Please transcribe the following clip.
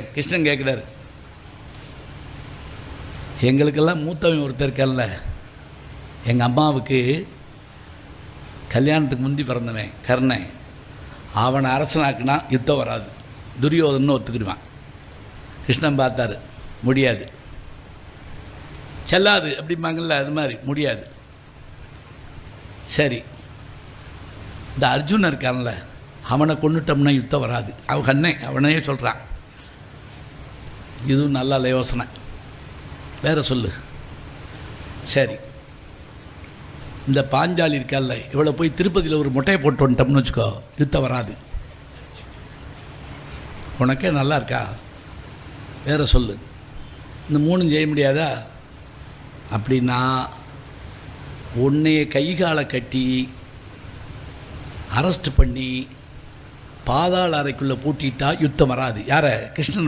கிருஷ்ணன் கேட்குறாரு எங்களுக்கெல்லாம் மூத்தவன் ஒருத்தர் இருக்கல்ல எங்கள் அம்மாவுக்கு கல்யாணத்துக்கு முந்தி பிறந்தவன் கர்ணன் அவனை அரசனாக்குனா யுத்தம் வராது. துரியோதன்னு ஒத்துக்கிடுவான். கிருஷ்ணன் பார்த்தாரு முடியாது. செல்லாது அப்படிம்பாங்கல்ல அது மாதிரி முடியாது. சரி. இந்த அர்ஜுனன் இருக்கான்ல அவனை கொண்டுட்டோம்னா யுத்தம் வராது. அவன் கண்ணே அவனையே சொல்கிறான் இதுவும் நல்ல யோசனை. வேற சொல்லு. சரி. இந்த பாஞ்சாலி இருக்கால்ல இவ்வளோ போய் திருப்பதியில் ஒரு முட்டையை போட்டு வந்துட்டோம்னு வச்சுக்கோ யுத்தம் வராது. உனக்கே நல்லா இருக்கா வேற சொல்லு. இந்த மூணும் செய்ய முடியாதா? அப்படின்னா உன்னைய கை காலை கட்டி அரெஸ்ட் பண்ணி பாதாள அறைக்குள்ளே பூட்டிட்டா யுத்தம் வராது. யாரை? கிருஷ்ணன்